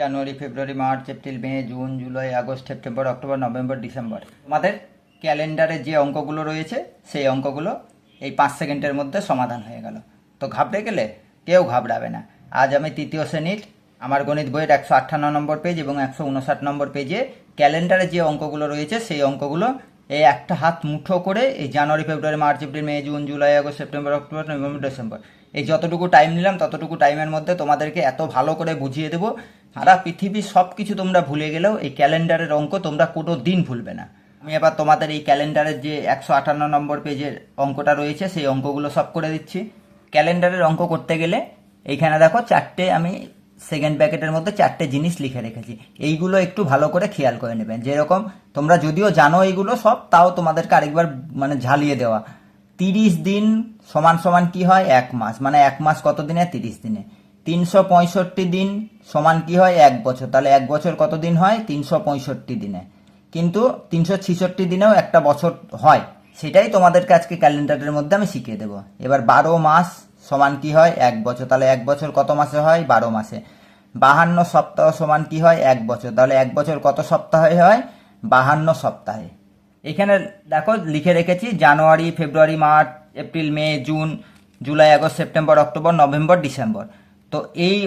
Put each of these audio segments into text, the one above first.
January, February, March, April, May, June, July, August, September, October, November, December. আমাদের ক্যালেন্ডারে যে অঙ্কগুলো রয়েছে, সেই অঙ্কগুলো এই পাঁচ সেকেন্ডের মধ্যে সমাধান হয়ে গেল। তো ঘাবড়ে গেলে কেউ ঘাবড়াবে না। আজ আমি তৃতীয় শ্রেণির আমার গণিত বইয়ের একশো আটান্ন নম্বর পেজ এবং একশো উনষাট নম্বর পেজে ক্যালেন্ডারে যে অঙ্কগুলো রয়েছে, সেই অঙ্কগুলো এই একটা হাত মুঠো করে এই January, February, March, April, May, June, July, August, September, October, November, December. এই যতটুকু টাইম নিলাম, ততটুকু টাইমের মধ্যে তোমাদেরকে এত ভালো করে বুঝিয়ে দেবো সারা পৃথিবীর সব কিছু তোমরা ভুলে গেলেও এই ক্যালেন্ডারের অঙ্ক তোমরা কোনো দিন ভুলবে না। আমি এবার তোমাদের এই ক্যালেন্ডারের যে একশো আটান্ন নম্বর পেজের অঙ্কটা রয়েছে, সেই অঙ্কগুলো সব করে দিচ্ছি। ক্যালেন্ডারের অঙ্ক করতে গেলে এইখানে দেখো চারটে আমি সেকেন্ড প্যাকেটের মধ্যে চারটে জিনিস লিখে রেখেছি। এইগুলো একটু ভালো করে খেয়াল করে নেবেন যেরকম তোমরা যদিও জানো এইগুলো সব, তাও তোমাদেরকে আরেকবার মানে ঝালিয়ে দেওয়া। তিরিশ দিন সমান সমান কি হয়? এক মাস। মানে এক মাস কত দিনে তিরিশ দিনে। তিনশো পঁয়ষট্টি দিন সমান কি হয়? এক বছর। তাহলে এক বছর কত দিন হয়? তিনশো পঁয়ষট্টি দিনে। কিন্তু তিনশো ছিষট্টি দিনেও একটা বছর হয়। সেটাই তোমাদেরকে আজকে ক্যালেন্ডারের মধ্যে আমি শিখিয়ে দেবো। এবার বারো মাস সমান কি হয়? এক বছর। তাহলে এক বছর কত মাসে হয়? বারো মাসে। বাহান্ন সপ্তাহ সমান কি হয়? এক বছর। তাহলে এক বছর কত সপ্তাহে হয়? বাহান্ন সপ্তাহে। এখানে দেখো, লিখে রেখেছি, January, February, March, April, May, June, July, August, September, October, November, December. তো এই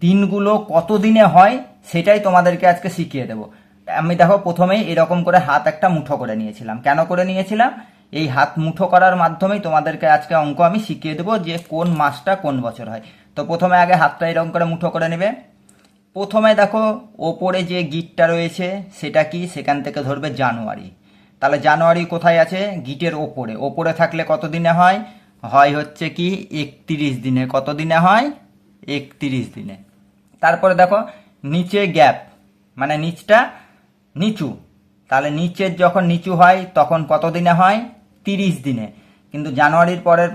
দিনগুলো কত দিনে হয় সেটাই তোমাদেরকে আজকে শিখিয়ে দেবো। আমি দেখো প্রথমেই এরকম করে হাত একটা মুঠো করে নিয়েছিলাম। কেন করে নিয়েছিলাম? এই হাত মুঠো করার মাধ্যমেই তোমাদেরকে আজকে অঙ্ক আমি শিখিয়ে দেবো যে কোন মাসটা কোন বছর হয়। তো প্রথমে আগে হাতটা এরকম করে মুঠো করে নেবে। প্রথমে দেখো ওপরে যে গিটটা রয়েছে সেটা কি? সেখান থেকে ধরবে জানুয়ারি। তাহলে জানুয়ারি কোথায় আছে? গিটের ওপরে। ওপরে থাকলে কত দিনে হয়? হয় হচ্ছে কি? একত্রিশ দিনে। কত দিনে হয়? একত্রিশ দিনে। তারপরে দেখো, নিচে গ্যাপ মানে নিচটা নিচু। তাহলে নিচের যখন নিচু হয়, তখন কত দিনে হয়? তিরিশ দিনে। কিন্তু জানুয়ারির পরের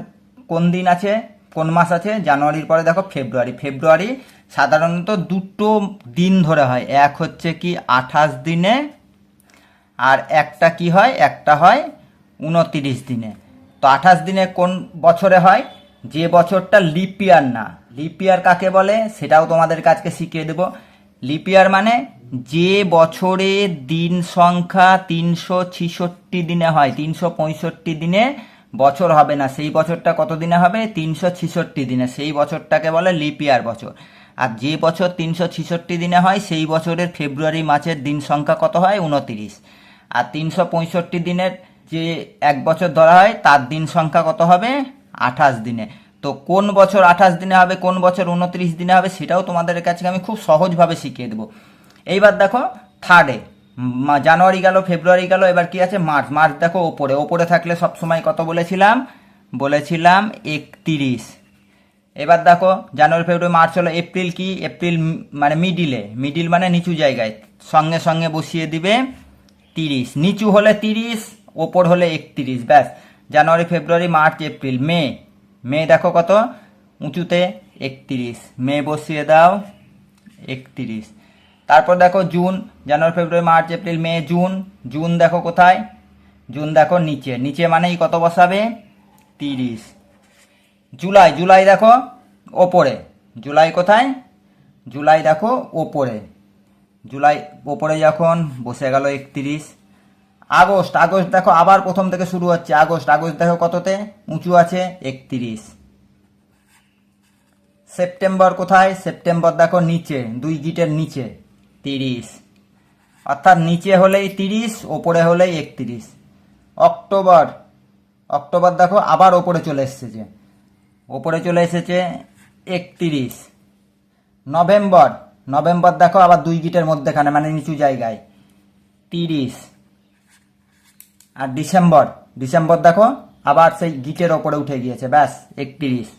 কোন দিন আছে? কোন মাস আছে? জানুয়ারির পরে দেখো, ফেব্রুয়ারি। ফেব্রুয়ারি সাধারণত দুটো দিন ধরে হয়। এক হচ্ছে কি, আঠাশ দিনে, আর একটা কি হয়? একটা হয় উনতিরিশ দিনে। তো আঠাশ দিনে কোন বছরে হয়? যে বছরটা লিপিয়ার না। লিপিয়ার কাকে বলে? সেটাও তোমাদের কাছকে শিখিয়ে দেব। লিপিয়ার মানে যে বছরে দিন সংখ্যা তিনশো ছিষট্টি দিনে হয়, তিনশো পঁয়ষট্টি দিনে বছর হবে না। সেই বছরটা কত দিনে হবে? তিনশো ছিষট্টি দিনে। সেই বছরটাকে বলে লিপিয়ার বছর। আর যে বছর তিনশো ছিষট্টি দিনে হয়, সেই বছরের ফেব্রুয়ারি মাসের দিন সংখ্যা কত হয়? উনতিরিশ। আর তিনশো পঁয়ষট্টি দিনের যে এক বছর ধরা হয়, তার দিন সংখ্যা কত হবে? আঠাশ দিনে। তো কোন বছর আঠাশ দিনে হবে, কোন বছর উনত্রিশ দিনে হবে, সেটাও তোমাদের কাছে আমি খুব সহজভাবে শিখিয়ে দেবো। এইবার দেখো থার্ডে জানুয়ারি গেল, ফেব্রুয়ারি গেল, এবার কি আছে? মার্চ। মার্চ দেখো, ওপরে। ওপরে থাকলে সব সময় কত বলেছিলাম? বলেছিলাম একত্রিশ। এবার দেখো, জানুয়ারি, ফেব্রুয়ারি, মার্চ হলো এপ্রিল কি? এপ্রিল মানে মিডিলে মিডিল মানে নিচু জায়গায়। সঙ্গে সঙ্গে বসিয়ে দিবে তিরিশ। নিচু হলে তিরিশ, ওপর হলে একত্রিশ। ব্যাস। জানুয়ারি, ফেব্রুয়ারি, মার্চ, এপ্রিল, মে। মে দেখো কত? উঁচুতে একত্রিশ। মে বসিয়ে দাও, একত্রিশ। তারপর দেখো June, January, February, March, April, May, June. June দেখো কোথায়? জুন দেখো নিচে। নিচে মানেই কত বসাবে? তিরিশ। জুলাই জুলাই দেখো ওপরে। জুলাই কোথায়? জুলাই দেখো ওপরে। জুলাই ওপরে যখন বসে গেল একত্রিশ আগস্ট আগস্ট দেখো আবার প্রথম থেকে শুরু হচ্ছে। আগস্ট আগস্ট দেখো কততে? উঁচু আছে, একত্রিশ। সেপ্টেম্বর কোথায়? সেপ্টেম্বর দেখো নিচে, দুই গিটের নিচে, তিরিশ। অর্থাৎ নিচে হলেই তিরিশ, ওপরে হলেই একত্রিশ। অক্টোবর অক্টোবর দেখো আবার ওপরে চলে এসেছে। ওপরে চলে এসেছে একত্রিশ। নভেম্বর নভেম্বর দেখো আবার দুই গিটের মধ্যেখানে মানে নিচু জায়গায়, তিরিশ। আর ডিসেম্বর ডিসেম্বর দেখো আবার সেই গিটের ওপরে উঠে গিয়েছে, ব্যাস, একত্রিশ।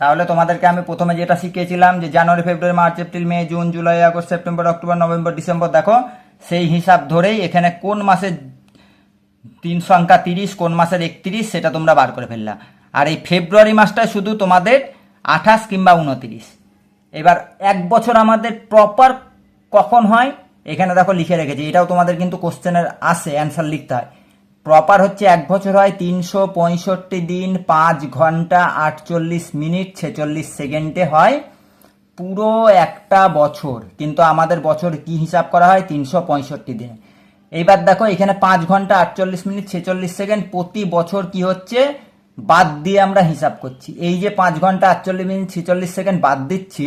তাহলে তোমাদেরকে আমি প্রথমে যেটা শিখিয়েছিলাম যে January, February, March, April, May, June, July, August, September, October, November, December দেখো, সেই হিসাব ধরেই এখানে কোন মাসের তিন সংখ্যা তিরিশ, কোন মাসের একত্রিশ, সেটা তোমরা বার করে ফেললা। আর এই ফেব্রুয়ারি মাসটা শুধু তোমাদের আঠাশ কিংবা উনতিরিশ এবার এক বছর আমাদের প্রপার কখন হয়? এখানে দেখো লিখে রেখেছি, এটাও তোমাদের কিন্তু কোশ্চেনের আসে অ্যান্সার লিখতে হয়। প্রপার হচ্ছে এক বছর হয় তিনশো পঁয়ষট্টি দিন, পাঁচ ঘণ্টা, আটচল্লিশ মিনিট, ছেচল্লিশ সেকেন্ডে হয় পুরো একটা বছর। কিন্তু আমাদের বছর কি হিসাব করা হয়? তিনশো পঁয়ষট্টি দিনে। এইবার দেখো, এখানে পাঁচ ঘণ্টা, আটচল্লিশ মিনিট, ছেচল্লিশ সেকেন্ড, প্রতি বছর কি হচ্ছে? বাদ দিয়ে আমরা হিসাব করছি। এই যে পাঁচ ঘণ্টা, আটচল্লিশ মিনিট, ছেচল্লিশ সেকেন্ড বাদ দিচ্ছি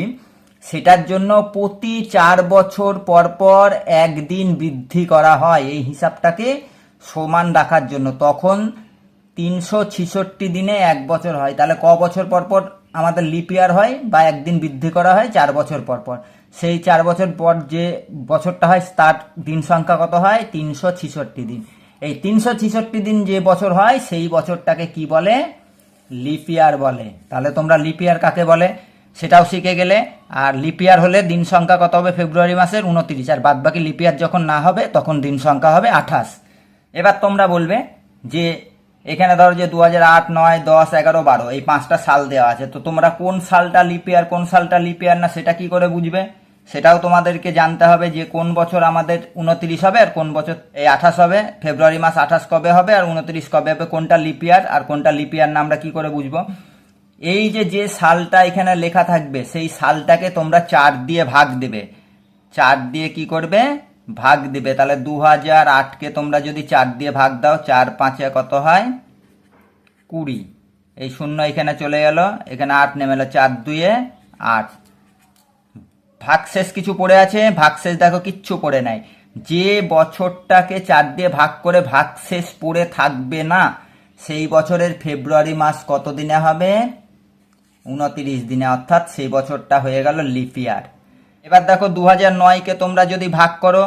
সেটার জন্য প্রতি চার বছর পর পর একদিন বৃদ্ধি করা হয়। এই হিসাবটাকে সমান রাখার জন্য। তখন তিনশো ছিষট্টি দিনে এক বছর হয়। তাহলে ক বছর পর পর আমাদের লিপিয়ার হয় বা একদিন বৃদ্ধি করা হয় চার বছর পর পর। সেই চার বছর পর যে বছরটা হয়, তার দিন সংখ্যা কত হয়? তিনশো ছিষট্টি দিন। এই তিনশো ছিষট্টি দিন যে বছর হয়, সেই বছরটাকে কি বলে? লিপিয়ার বলে। তাহলে তোমরা লিপিয়ার কাকে বলে? সেটাও শিখে গেলে। আর লিপিয়ার হলে দিন সংখ্যা কত হবে ফেব্রুয়ারি মাসের? উনত্রিশ। আর বাদ বাকি লিপিয়ার যখন না হবে, তখন দিন সংখ্যা হবে আঠাশ। এবার তোমরা বলবে যে, এখানে ধরো যে দু হাজার আট, নয়, দশ, এগারো, বারো, এই পাঁচটা সাল দেওয়া আছে। তো তোমরা কোন সালটা লিপিয়ার কোন সালটা লিপিয়ার না, সেটা কি করে বুঝবে? সেটাও তোমাদেরকে জানতে হবে যে, কোন বছর আমাদের উনত্রিশ হবে আর কোন বছর এই আঠাশ হবে। ফেব্রুয়ারি মাস আঠাশ কবে হবে আর উনত্রিশ কবে হবে? কোনটা লিপিয়ার আর কোনটা লিপিয়ার না আমরা কি করে বুঝব? এই যে যে সালটা এখানে লেখা থাকবে, সেই সালটাকে তোমরা চার দিয়ে ভাগ দেবে। চার দিয়ে কি করবে? ভাগ দিবে। তাহলে দু হাজার আটকে তোমরা যদি চার দিয়ে ভাগ দাও, চার পাঁচে কত হয়? কুড়ি। এই শূন্য এখানে চলে গেল। এখানে আট নেমে এলো চার দুয়ে আট। ভাগশেষ কিছু পড়ে আছে? ভাগশেষ দেখো, কিচ্ছু পড়ে নাই। যে বছরটাকে চার দিয়ে ভাগ করে ভাগশেষ পড়ে থাকবে না, সেই বছরের ফেব্রুয়ারি মাস কত দিনে হবে? উনতিরিশ দিনে, অর্থাৎ সেই বছরটা হয়ে গেল লিপিয়ার এবার দেখো দু হাজার নয়কে তোমরা যদি ভাগ করো,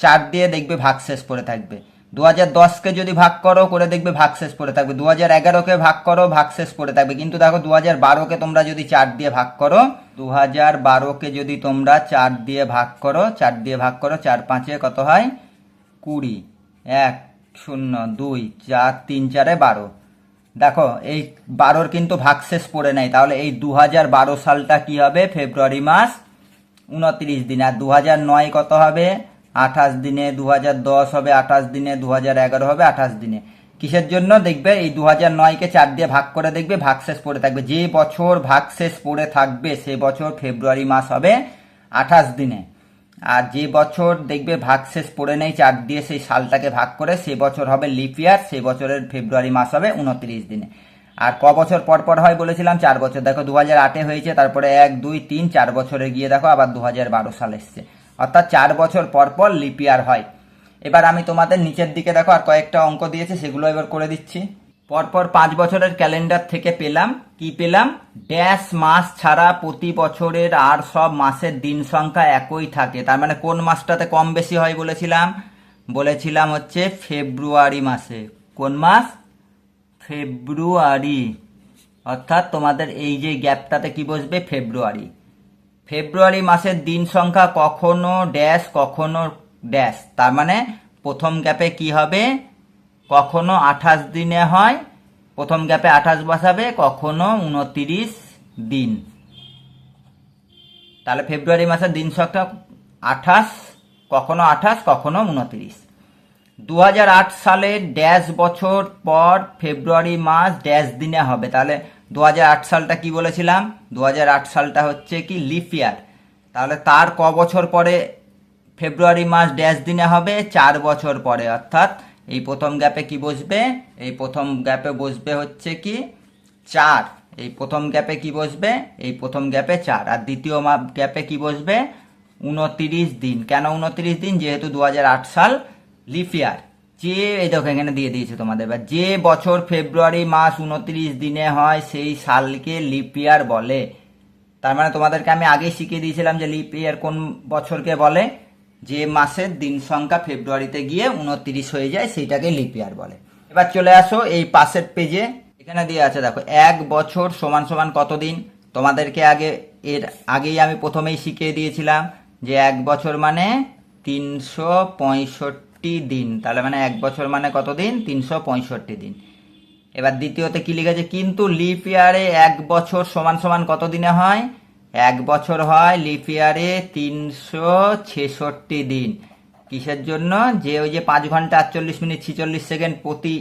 চার দিয়ে দেখবে ভাগশেষ পড়ে থাকবে। দু হাজার দশকে যদি ভাগ করো, করে দেখবে ভাগশেষ পড়ে থাকবে। দু হাজার এগারোকে ভাগ করো ভাগশেষ পড়ে থাকবে। কিন্তু দেখো দু হাজার বারোকে তোমরা যদি চার দিয়ে ভাগ করো দু হাজার বারোকে যদি তোমরা চার দিয়ে ভাগ করো, চার দিয়ে ভাগ করো, চার পাঁচে কত হয়? কুড়ি। এক, শূন্য, দুই, চার, তিন, চারে বারো। দেখো, এই বারোর কিন্তু ভাগশেষ পড়ে নাই। তাহলে এই দু হাজার বারো সালটা কি হবে? ফেব্রুয়ারি মাস উনত্রিশ দিন। আর দু হাজার নয় কত হবে? আঠাশ দিনে দু হাজার দশ হবে, আঠাশ দিনে দু হাজার এগারো হবে, আঠাশ দিনে। কিসের জন্য? দেখবে এই দু হাজার নয়কে চার দিয়ে ভাগ করে দেখবে, ভাগশেষ পড়ে থাকবে। যে বছর ভাগশেষ পড়ে থাকবে, সে বছর ফেব্রুয়ারি মাস হবে আঠাশ দিনে। আর যে বছর দেখবে ভাগশেষ পড়ে নেই, চার দিয়ে সেই সালটাকে ভাগ করে সে বছর হবে লিপ ইয়ার, সে বছরের ফেব্রুয়ারি মাস হবে উনত্রিশ দিনে। আর ক বছর পর পর হয় বলেছিলাম, চার বছর। দেখো দু হাজার আটে হয়েছে, তারপরে এক, দুই, তিন, চার বছরে গিয়ে দেখো আবার দু হাজার বারো সাল এসছে। অর্থাৎ চার বছর পর পর লিপ ইয়ার হয়। এবার আমি তোমাদের নিচের দিকে দেখো আর কয়েকটা অঙ্ক দিয়েছে, সেগুলো এবার করে দিচ্ছি। পরপর পাঁচ বছরের ক্যালেন্ডার থেকে পেলাম। কি পেলাম? ড্যাশ মাস ছাড়া প্রতি বছরের আর সব মাসের দিন সংখ্যা একই থাকে। তার মানে কোন মাসটাতে কম বেশি হয় বলেছিলাম? বলেছিলাম হচ্ছে ফেব্রুয়ারি মাসে। কোন মাস? ফেব্রুয়ারি। অর্থাৎ তোমাদের এই যে গ্যাপটাতে কি বসবে? ফেব্রুয়ারি। ফেব্রুয়ারি মাসের দিন সংখ্যা কখনো ড্যাশ কখনো ড্যাশ। তার মানে প্রথম গ্যাপে কি হবে? কখনো আঠাশ দিনে হয়, প্রথম গ্যাপে আঠাশ বসাবে, কখনো উনতিরিশ দিন। তাহলে ফেব্রুয়ারি মাসের দিন সংখ্যা আঠাশ, কখনো আঠাশ, কখনো উনতিরিশ। দু সালে ড্যাশ বছর পর ফেব্রুয়ারি মাস ড্যাশ দিনে হবে। তাহলে দু হাজার আট সালটা কি বলেছিলাম? দু হাজার আট সালটা হচ্ছে কি লিপ ইয়ার। তাহলে তার ক বছর পরে ফেব্রুয়ারি মাস ড্যাশ দিনে হবে, চার বছর পরে। অর্থাৎ এই প্রথম গ্যাপে কি বসবে? এই প্রথম গ্যাপে বসবে হচ্ছে কি? চার। এই প্রথম গ্যাপে কি বসবে? এই প্রথম গ্যাপে চার। আর দ্বিতীয় গ্যাপে কি বসবে? উনতিরিশ দিন। কেন উনতিরিশ দিন? যেহেতু দু হাজার আট সাল লিপ ইয়ার। যে, এই দেখো এখানে দিয়ে দিয়েছে তোমাদের। এবার যে বছর ফেব্রুয়ারি মাস উনত্রিশ দিনে হয়, সেই সালকে লিপ ইয়ার বলে। তার মানে তোমাদেরকে আমি আগেই শিখিয়ে দিয়েছিলাম যে লিপ ইয়ার কোন বছরকে বলে। যে মাসের দিন সংখ্যা ফেব্রুয়ারিতে গিয়ে উনত্রিশ হয়ে যায়, সেইটাকে লিপ ইয়ার বলে। এবার চলে আসো এই পাশের পেজে এখানে দিয়ে আছে, দেখো, এক বছর সমান সমান কতদিন তোমাদেরকে আগে, এর আগেই আমি প্রথমেই শিখিয়ে দিয়েছিলাম যে এক বছর মানে তিনশো পঁয়ষট্টি দিন। তাহলে মানে এক বছর মানে কত দিন? তিনশো পঁয়ষট্টি দিন। এবার দ্বিতীয়তে কি লিখেছে? কিন্তু লিপ ইয়ারে এক বছর সমান সমান কত দিনে হয়? এক বছর হয় লিপ ইয়ারে তিনশো ছেষট্টি দিন। কিসের জন্য? যে ওই যে পাঁচ ঘণ্টা আটচল্লিশ মিনিট ছিচল্লিশ সেকেন্ড প্রতি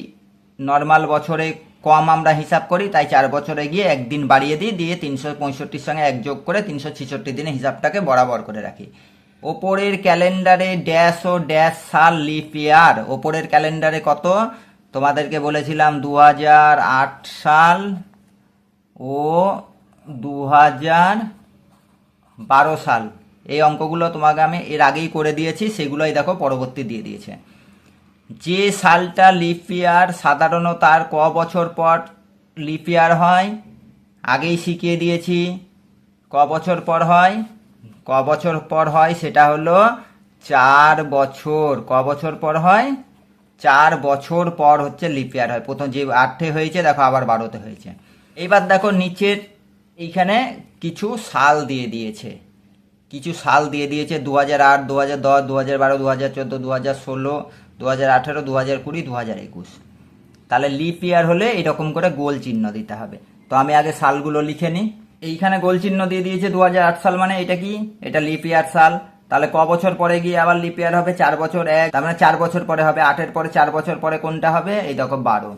নর্মাল বছরে কম আমরা হিসাব করি, তাই চার বছরে গিয়ে একদিন বাড়িয়ে দিই, দিয়ে তিনশো পঁয়ষট্টির সঙ্গে এক যোগ করে তিনশো ছেষট্টি দিনে হিসাবটাকে বরাবর করে রাখি। ওপরের ক্যালেন্ডারে ড্যাশ ও ড্যাশ সাল লিপ ইয়ার। ওপরের ক্যালেন্ডারে কত? তোমাদেরকে বলেছিলাম দু সাল ও দু হাজার বারো সাল। এই অঙ্কগুলো তোমাকে আমি এর আগেই করে দিয়েছি, সেগুলোই দেখো পরবর্তী দিয়ে দিয়েছে। যে সালটা লিপ ইয়ার সাধারণত তার ক বছর পর লিপ ইয়ার হয়, আগেই শিখিয়ে দিয়েছি, ক বছর পর হয়, ক বছর পর হয় সেটা হলো চার বছর। ক বছর পর হয়, চার বছর পর হচ্ছে লিপ ইয়ার হয়। প্রথম যে আটে হয়েছে, দেখো আবার বারোতে হয়েছে। এইবার দেখো নিচের এইখানে কিছু সাল দিয়ে দিয়েছে। কিছু সাল দিয়ে দিয়েছে দু হাজার আট দু হাজার দশ দু হাজার বারো দু হাজার চোদ্দ দু হাজার ষোলো দু হাজার আঠেরো দু হাজার কুড়ি দু হাজার একুশ। তাহলে লিপ ইয়ার হলে এরকম করে গোল চিহ্ন দিতে হবে। তো আমি আগে সালগুলো লিখে নিই। এইখানে গোল চিহ্ন দিয়ে দিয়েছে দু হাজার আট সাল মানে এটা কি? এটা লিপ ইয়ার সাল। তাহলে ক বছর পরে গিয়ে আবার লিপ ইয়ার হবে? চার বছর এক। তার মানে চার বছর পরে হবে। আটের পরে চার বছর পরে কোনটা হবে? এই দেখো বারো।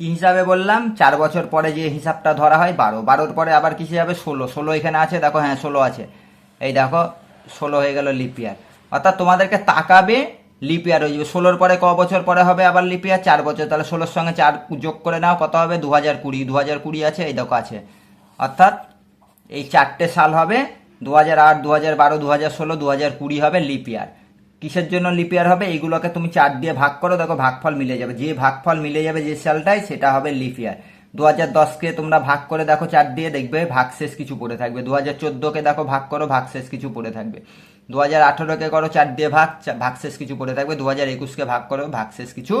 কি হিসাবে বললাম? চার বছর পরে যে হিসাবটা ধরা হয়, বারো। বারোর পরে আবার কিসে যাবে ষোলো। ষোলো এখানে আছে? দেখো হ্যাঁ ষোলো আছে। এই দেখো, ষোলো হয়ে গেল লিপিয়ার অর্থাৎ তোমাদেরকে তাকাবে লিপিয়ার হয়ে যাবে ষোলোর পরে ক বছর পরে হবে আবার লিপিয়ার চার বছর। তাহলে ষোলোর সঙ্গে চার যোগ করে নাও, কত হবে? দু হাজার কুড়ি। দু হাজার কুড়ি আছে, এই দেখো আছে। অর্থাৎ এই চারটে সাল হবে দু হাজার আট দু হাজার বারো দু হাজার ষোলো দু হাজার কুড়ি হবে লিপিয়ার কিসের জন্য লিপিয়ার হবে? এইগুলোকে তুমি চার দিয়ে ভাগ করো, দেখো ভাগফল মিলে যাবে। যে ভাগফল মিলে যাবে যে সালটাই সেটা হবে লিপিয়ার দু হাজার দশকে তোমরা ভাগ করে দেখো চার দিয়ে, দেখবে ভাগশেষ কিছু পড়ে থাকবে। দু হাজার চোদ্দোকে দেখো ভাগ করো, ভাগশেষ কিছু পড়ে থাকবে। দু হাজার আঠেরোকে করো চার দিয়ে ভাগ ভাগশেষ কিছু পড়ে থাকবে। দু হাজার একুশকে ভাগ করো, ভাগশেষ কিছু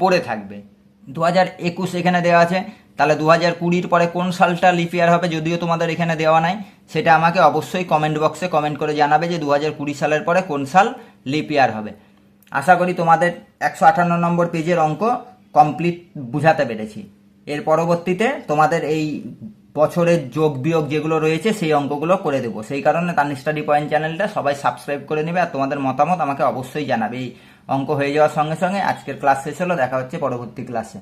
পড়ে থাকবে। দু হাজার একুশ এখানে দেওয়া আছে তাহলে দু হাজার কুড়ির পরে কোন সালটা লিপিয়ার হবে যদিও তোমাদের এখানে দেওয়া নাই, সেটা আমাকে অবশ্যই কমেন্ট বক্সে কমেন্ট করে জানাবে যে দু হাজার কুড়ি সালের পরে কোন সাল লিপিয়ার হবে। আশা করি তোমাদের একশো আটান্ন নম্বর পেজের অঙ্ক কমপ্লিট বুঝাতে পেরেছি। এর পরবর্তীতে তোমাদের এই বছরের যোগ বিয়োগ যেগুলো রয়েছে সেই অঙ্কগুলো করে দেবো। সেই কারণে তান স্টাডি পয়েন্ট চ্যানেলটা সবাই সাবস্ক্রাইব করে নেবে আর তোমাদের মতামত আমাকে অবশ্যই জানাবে। এই অঙ্ক হয়ে যাওয়ার সঙ্গে সঙ্গে আজকের ক্লাস শেষ হলো, দেখা হচ্ছে পরবর্তী ক্লাসে